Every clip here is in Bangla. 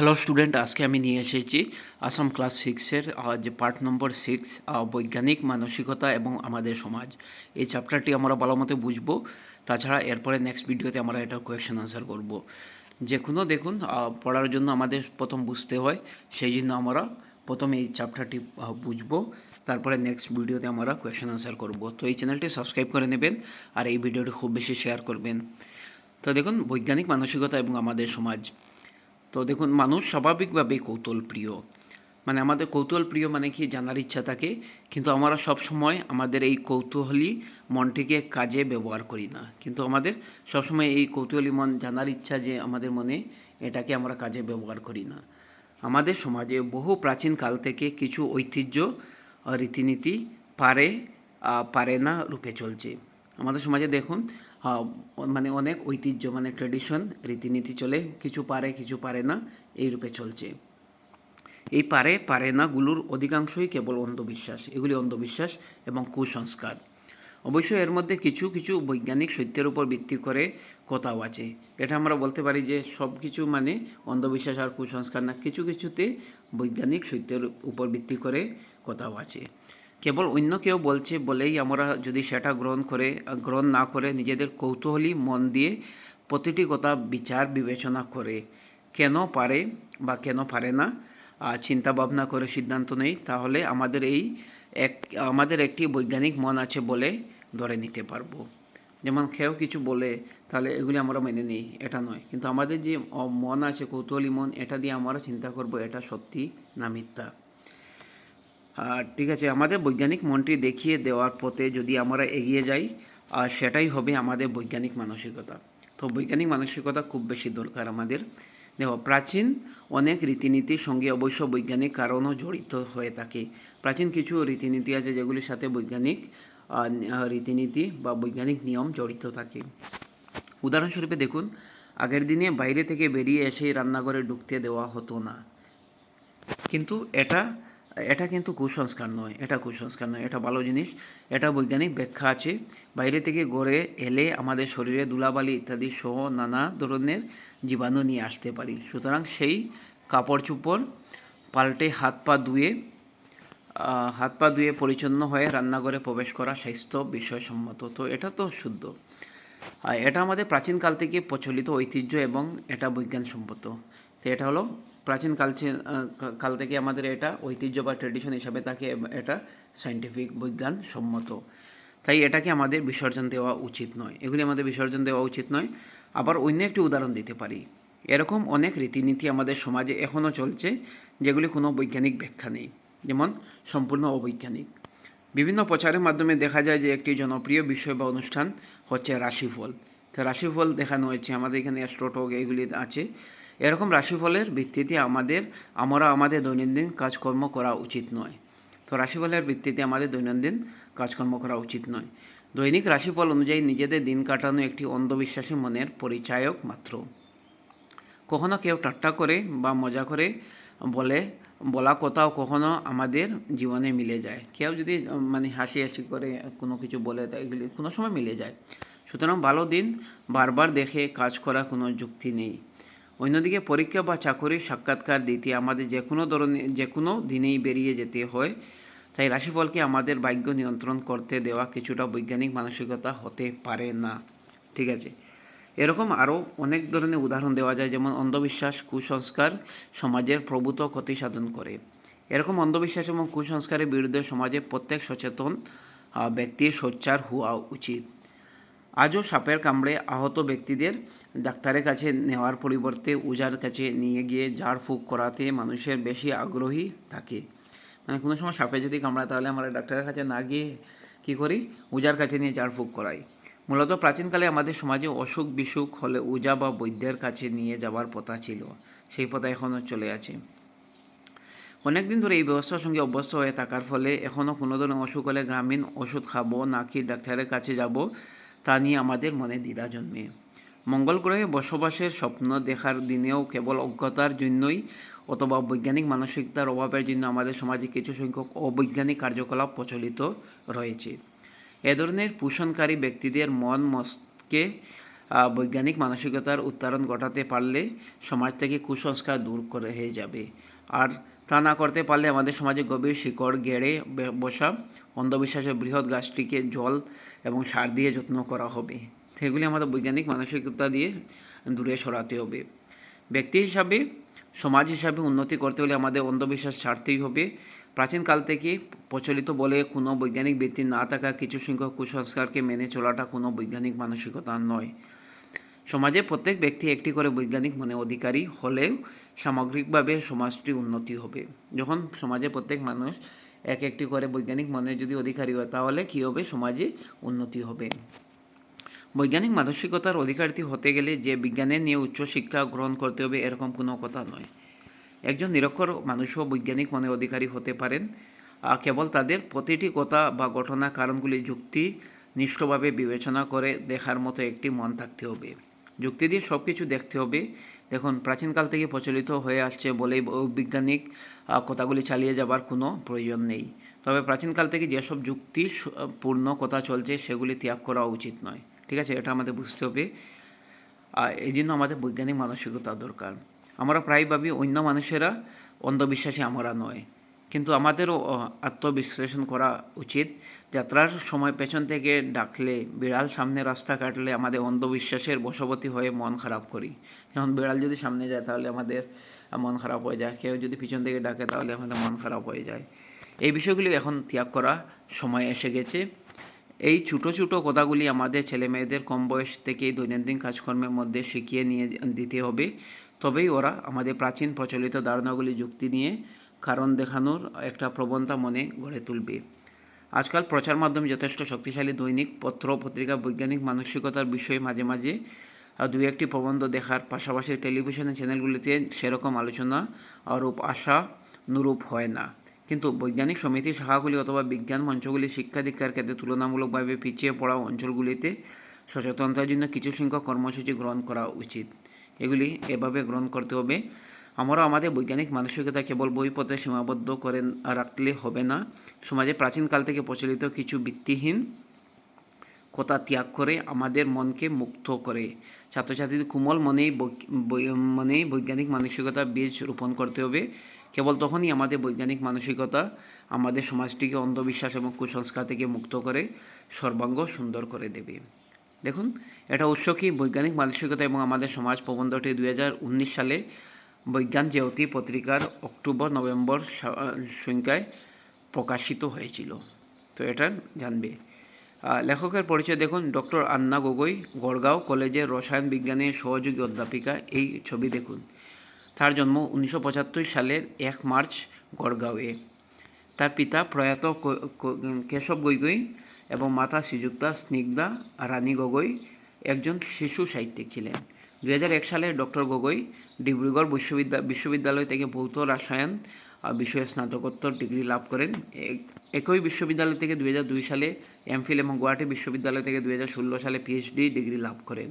হ্যালো স্টুডেন্ট আজকে আমি নিয়ে এসেছি আসাম ক্লাস সিক্সের যে পার্ট নম্বর সিক্স বৈজ্ঞানিক, মানসিকতা এবং আমাদের সমাজ। এই চ্যাপ্টারটি আমরা ভালো মতো বুঝব। তাছাড়া এরপরে নেক্সট ভিডিওতে আমরা এটা কোয়েশ্চেন আনসার করব। যে কোনো দেখুন পড়ার জন্য আমাদের প্রথম বুঝতে হয়, সেই জন্য আমরা প্রথম এই চ্যাপ্টারটি বুঝব। তারপরে নেক্সট ভিডিওতে আমরা কোয়েশ্চেন আনসার করব। তো এই চ্যানেলটি সাবস্ক্রাইব করে নেবেন আর এই ভিডিওটি খুব বেশি শেয়ার করবেন। তো দেখুন, বৈজ্ঞানিক, মানসিকতা এবং আমাদের সমাজ। তো দেখুন, মানুষ স্বাভাবিকভাবেই কৌতূহল প্রিয় মানে আমাদের কৌতূহল প্রিয় মানে কি? জানার ইচ্ছা থাকে। কিন্তু আমরা সব সময় আমাদের এই কৌতূহলী মনটিকে কাজে ব্যবহার করি না। কিন্তু আমাদের সবসময় এই কৌতূহলী মন জানার ইচ্ছা যে আমাদের মনে এটাকে আমরা কাজে ব্যবহার করি না। আমাদের সমাজে বহু প্রাচীন কাল থেকে কিছু ঐতিহ্য, রীতিনীতি পারে পারে না রূপে চলছে। আমাদের সমাজে দেখুন মানে অনেক ঐতিহ্য মানে ট্রেডিশন রীতিনীতি চলে। কিছু পারে কিছু পারে না, এই রূপে চলছে। এই পারে পারে নাগুলোর অধিকাংশই কেবল অন্ধবিশ্বাস। এগুলি অন্ধবিশ্বাস এবং কুসংস্কার। অবশ্য এর মধ্যে কিছু কিছু বৈজ্ঞানিক সত্যের উপর ভিত্তি করে কথাও আছে। এটা আমরা বলতে পারি যে সব কিছু মানে অন্ধবিশ্বাস আর কুসংস্কার না, কিছু, কিছুতে বৈজ্ঞানিক সত্যের উপর ভিত্তি করে কথাও আছে। কেবল অন্য কেউ বলছে, বলেই আমরা যদি সেটা গ্রহণ করে, গ্রহণ না করে নিজেদের কৌতূহলী মন দিয়ে প্রতিটি কথা বিচার বিবেচনা করে, কেন পারে বা কেন পারে না চিন্তা ভাবনা করে সিদ্ধান্ত নেই, তাহলে আমাদের এই এক, আমাদের একটি বৈজ্ঞানিক মন আছে বলে ধরে নিতে পারব। যেমন কেউ কিছু বলে, তাহলে এগুলি আমরা মেনে নিই, এটা নয়। কিন্তু আমাদের যে মন আছে, কৌতূহলী মন, এটা দিয়ে আমরা চিন্তা করব, এটা সত্যি না মিথ্যা। ঠিক আছে, আমাদের বৈজ্ঞানিক মনটি দেখিয়ে দেওয়ার পথে যদি আমরা এগিয়ে যাই, আর সেটাই হবে আমাদের বৈজ্ঞানিক মানসিকতা। তো বৈজ্ঞানিক মানসিকতা খুব বেশি দরকার আমাদের। দেখো, প্রাচীন অনেক রীতিনীতির সঙ্গে অবশ্য বৈজ্ঞানিক কারণও জড়িত হয়ে থাকে। প্রাচীন কিছু রীতিনীতি আছে যেগুলির সাথে বৈজ্ঞানিক রীতিনীতি বা বৈজ্ঞানিক নিয়ম জড়িত থাকে। উদাহরণস্বরূপে দেখুন, আগের দিনে বাইরে থেকে বেরিয়ে এসেই রান্নাঘরে ঢুকতে দেওয়া হতো না। কিন্তু এটা এটা কিন্তু কুসংস্কার নয়, এটা কুসংস্কার নয়, এটা ভালো জিনিস, এটা বৈজ্ঞানিক ব্যাখ্যা আছে। বাইরে থেকে গড়ে এলে আমাদের শরীরে ধুলাবালি ইত্যাদি সহ নানা ধরনের জীবাণু নিয়ে আসতে পারি। সুতরাং সেই কাপড় চোপড় পাল্টে হাত পা ধুয়ে হাত পা ধুয়ে পরিচ্ছন্ন হয়ে রান্নাঘরে প্রবেশ করা স্বাস্থ্য বিষয়সম্মত। তো এটা তো শুদ্ধ। এটা আমাদের প্রাচীনকাল থেকে প্রচলিত ঐতিহ্য এবং এটা বিজ্ঞানসম্মত তো এটা হলো প্রাচীন কাল চে- কাল থেকে আমাদের এটা ঐতিহ্য বা ট্রেডিশন হিসাবে তাকে এটা সাইন্টিফিক বিজ্ঞান সম্মত। তাই এটাকে আমাদের বিসর্জন দেওয়া উচিত নয়। এগুলি আমাদের বিসর্জন দেওয়া উচিত নয়। আবার অন্য একটি উদাহরণ দিতে পারি। এরকম অনেক রীতিনীতি আমাদের সমাজে এখনও চলছে, যেগুলি কোনো বৈজ্ঞানিক ব্যাখ্যা নেই। যেমন সম্পূর্ণ অবৈজ্ঞানিক। বিভিন্ন প্রচারের মাধ্যমে দেখা যায় যে একটি জনপ্রিয় বিষয় বা অনুষ্ঠান হচ্ছে রাশিফল। তো রাশিফল দেখানো হয়েছে, আমাদের এখানে অ্যাস্ট্রোটক এগুলি আছে। এরকম রাশিফলের ভিত্তিতে আমাদের, আমরা আমাদের দৈনন্দিন কাজকর্ম করা উচিত নয়। তো রাশিফলের ভিত্তিতে আমাদের দৈনন্দিন কাজকর্ম করা উচিত নয়। দৈনিক রাশিফল অনুযায়ী নিজেদের দিন কাটানো একটি অন্ধবিশ্বাসী মনের পরিচায়ক মাত্র। কখনো কেউ ঠাট্টা করে বা মজা করে বলে, বলা কথাও কখনো আমাদের জীবনে মিলে যায়। কেউ যদি মানে হাসি হাসি করে কোনো কিছু বলে এগুলি কোনো সময় মিলে যায়। সুতরাং ভালো দিন বারবার দেখে কাজ করা কোনো যুক্তি নেই। অন্যদিকে পরীক্ষা বা চাকরির সাক্ষাৎকার দিতে আমাদের যে কোনো ধরনের, যে কোনো দিনেই বেরিয়ে যেতে হয়। তাই রাশিফলকে আমাদের ভাগ্য নিয়ন্ত্রণ করতে দেওয়া কিছুটা বৈজ্ঞানিক মানসিকতা হতে পারে না। ঠিক আছে? এরকম আরও অনেক ধরনের উদাহরণ দেওয়া যায়, যেমন অন্ধবিশ্বাস, কুসংস্কার সমাজের প্রভূত ক্ষতি সাধন করে। এরকম অন্ধবিশ্বাস এবং কুসংস্কারের বিরুদ্ধে সমাজে প্রত্যেক সচেতন ব্যক্তির সোচ্চার হওয়া উচিত। আজও সাপের কামড়ে আহত ব্যক্তিদের ডাক্তারের কাছে নেওয়ার পরিবর্তে উজার কাছে নিয়ে গিয়ে ঝাড় ফুঁক করাতে মানুষের বেশি আগ্রহী থাকে। মানে কোনো সময় সাপে যদি কামড়ায়, তাহলে আমরা ডাক্তারের কাছে না গিয়ে কী করি? উজার কাছে নিয়ে ঝাড় ফুঁক করাই। মূলত প্রাচীনকালে আমাদের সমাজে অসুখ বিসুখ হলে উজা বা বৈদ্যের কাছে নিয়ে যাওয়ার প্রথা ছিল। সেই প্রথা এখনও চলে আছে। অনেকদিন ধরে এই ব্যবস্থার সঙ্গে অভ্যস্ত হয়ে থাকার ফলে এখনও কোনো ধরনের অসুখ হলে গ্রামীণ ওষুধ খাব নাকি ডাক্তারের কাছে যাব তা নিয়ে আমাদের মনে দ্বিধা জন্মে। মঙ্গল গ্রহে বসবাসের স্বপ্ন দেখার দিনেও কেবল অজ্ঞতার জন্যই অথবা বৈজ্ঞানিক মানসিকতার অভাবের জন্য আমাদের সমাজে কিছু সংখ্যক অবৈজ্ঞানিক কার্যকলাপ প্রচলিত রয়েছে। এ ধরনের পোষণকারী ব্যক্তিদের মন আহ, বৈজ্ঞানিক মানসিকতার উত্তরণ ঘটাতে পারলে সমাজ থেকে কুসংস্কার দূর করে হয়ে যাবে। আর তা না করতে পারলে আমাদের সমাজে গভীর শিকড় গেড়ে বসা অন্ধবিশ্বাসের বৃহৎ গাছটিকে জল এবং সার দিয়ে যত্ন করা হবে। সেগুলি আমাদের বৈজ্ঞানিক মানসিকতা দিয়ে দূরে সরাতে হবে। ব্যক্তি হিসাবে, সমাজ হিসাবে উন্নতি করতে হলে আমাদের অন্ধবিশ্বাস ছাড়তেই হবে। প্রাচীনকাল থেকে প্রচলিত বলে কোনো বৈজ্ঞানিক ব্যক্তি না থাকা কিছু সংখ্যক কুসংস্কারকে মেনে চলাটা কোনো বৈজ্ঞানিক মানসিকতা নয়। সমাজে প্রত্যেক ব্যক্তি একটি করে বৈজ্ঞানিক মনে অধিকারী হলেও সামগ্রিকভাবে সমাজটি উন্নতি হবে। যখন সমাজে প্রত্যেক মানুষ এক একটি করে বৈজ্ঞানিক মনে যদি অধিকারী হয়, তাহলে কী হবে? সমাজে উন্নতি হবে। বৈজ্ঞানিক মানসিকতার অধিকারী হতে গেলে যে বিজ্ঞানের নিয়ে উচ্চশিক্ষা গ্রহণ করতে হবে, এরকম কোনো কথা নয়। একজন নিরক্ষর মানুষও বৈজ্ঞানিক মনে অধিকারী হতে পারেন। কেবল তাদের প্রতিটি কথা বা ঘটনা কারণগুলি যুক্তি নিষ্ঠভাবে বিবেচনা করে দেখার মতো একটি মন থাকতে হবে। যুক্তি দিয়ে সব কিছু দেখতে হবে। দেখুন, প্রাচীনকাল থেকে প্রচলিত হয়ে আসছে বলেই বৈজ্ঞানিক কথাগুলি চালিয়ে যাবার কোনো প্রয়োজন নেই। তবে প্রাচীনকাল থেকে যেসব যুক্তি পূর্ণ কথা চলছে, সেগুলি ত্যাগ করা উচিত নয়। ঠিক আছে? এটা আমাদের বুঝতে হবে। আর এই জন্য আমাদের বৈজ্ঞানিক মানসিকতা দরকার। আমরা প্রায় ভাবি, অন্য মানুষেরা অন্ধবিশ্বাসী, আমরা নয়। কিন্তু আমাদেরও আত্মবিশ্লেষণ করা উচিত। যাত্রার সময় পেছন থেকে ডাকলে, বিড়াল সামনে রাস্তা কাটলে আমাদের অন্ধবিশ্বাসের বশবতী হয়ে মন খারাপ করি। যেমন বিড়াল যদি সামনে যায়, তাহলে আমাদের মন খারাপ হয়ে যায়। কেউ যদি পিছন থেকে ডাকে, তাহলে আমাদের মন খারাপ হয়ে যায়। এই বিষয়গুলি এখন ত্যাগ করা সময় এসে গেছে। এই ছোটো ছোটো কথাগুলি আমাদের ছেলে মেয়েদের কম বয়স থেকেই দৈনন্দিন কাজকর্মের মধ্যে শিখিয়ে নিয়ে দিতে হবে। তবেই ওরা আমাদের প্রাচীন প্রচলিত ধারণাগুলি যুক্তি নিয়ে কারণ দেখানোর একটা প্রবণতা মনে গড়ে তুলবে। আজকাল প্রচার মাধ্যম যথেষ্ট শক্তিশালী দৈনিক পত্র, পত্রিকা, বৈজ্ঞানিক মানসিকতার বিষয়ে মাঝে মাঝে দু একটি প্রবন্ধ দেখার পাশাপাশি টেলিভিশনের চ্যানেলগুলিতে সেরকম আলোচনা আরূপ আশা নুরূপ হয় না। কিন্তু বৈজ্ঞানিক সমিতি, শাখাগুলি অথবা বিজ্ঞান মঞ্চগুলি শিক্ষা দীক্ষার ক্ষেত্রে তুলনামূলকভাবে পিছিয়ে পড়া অঞ্চলগুলিতে সচেতনতার জন্য কিছু সংখ্যক কর্মসূচি গ্রহণ করা উচিত। এগুলি এভাবে গ্রহণ করতে হবে আমরা আমাদের বৈজ্ঞানিক মানসিকতা কেবল বইপত্রে সীমাবদ্ধ করে রাখলে হবে না। সমাজে প্রাচীনকাল থেকে প্রচলিত কিছু ভিত্তিহীন কথা ত্যাগ করে আমাদের মনকে মুক্ত করে। ছাত্রছাত্রীদের কোমল মনেই মনেই বৈজ্ঞানিক মানসিকতা বীজ রোপণ করতে হবে। কেবল তখনই আমাদের বৈজ্ঞানিক মানসিকতা আমাদের সমাজটিকে অন্ধবিশ্বাস এবং কুসংস্কার থেকে মুক্ত করে, সর্বাঙ্গ সুন্দর করে দেবে। দেখুন, এটা উৎস কি? বৈজ্ঞানিক মানসিকতা এবং আমাদের সমাজ প্রবন্ধটি দু হাজার উনিশ সালে বৈজ্ঞান জ্যোতি পত্রিকার অক্টোবর, নভেম্বর সংখ্যায় প্রকাশিত হয়েছিল। তো এটা জানবে। লেখকের পরিচয় দেখুন, ডক্টর আন্না গগৈ, গড়গাঁও কলেজের রসায়ন বিজ্ঞানের সহযোগী অধ্যাপিকা, এই ছবি দেখুন। তার জন্ম উনিশশো পঁচাত্তর সালের এক মার্চ গড়গাঁওয়ে। তার পিতা প্রয়াত কেশব গগৈ এবং মাতা শ্রীযুক্তা স্নিগ্ধা রানী গগৈ একজন শিশু সাহিত্যিক ছিলেন। দু সালে ডক্টর গগৈ ডিব্রুগড় বিশ্ববিদ্যা বিশ্ববিদ্যালয় থেকে ভৌত রসায়ন বিষয়ে স্নাতকোত্তর ডিগ্রি লাভ করেন। একই বিশ্ববিদ্যালয় থেকে দু হাজার দুই সালে এমফিল এবং গুয়াহাটি বিশ্ববিদ্যালয় থেকে দুই হাজার ষোলো সালে পিএইচডি ডিগ্রি লাভ করেন।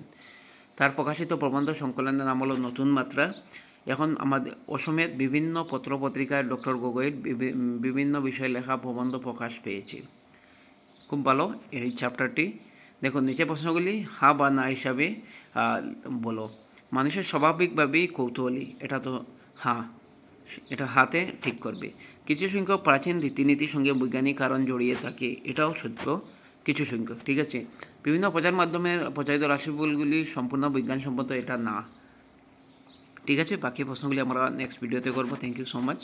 তার প্রকাশিত প্রবন্ধ সংকলনের নাম হলো নতুন মাত্রা। এখন আমাদের অসমের বিভিন্ন পত্রপত্রিকায় ডক্টর গগৈর বিভি- বিভিন্ন বিষয়ে লেখা প্রবন্ধ প্রকাশ পেয়েছে। খুব ভালো, এই চ্যাপ্টারটি দেখুন, নিচে প্রশ্নগুলি, হা বা না হিসাবে বলো। মানুষের স্বাভাবিকভাবেই কৌতূহলী, এটা তো হা, এটা হাতে ঠিক করবে। কিছু সংখ্যক প্রাচীন রীতিনীতির সঙ্গে বৈজ্ঞানিক কারণ জড়িয়ে থাকে, এটাও সত্য, কিছু সংখ্যক, ঠিক আছে? বিভিন্ন প্রচার মাধ্যমে প্রচারিত রাশিফলগুলি সম্পূর্ণ বিজ্ঞানসম্মত, এটা না। ঠিক আছে? বাকি প্রশ্নগুলি আমরা নেক্সট ভিডিওতে করব। Thank you so much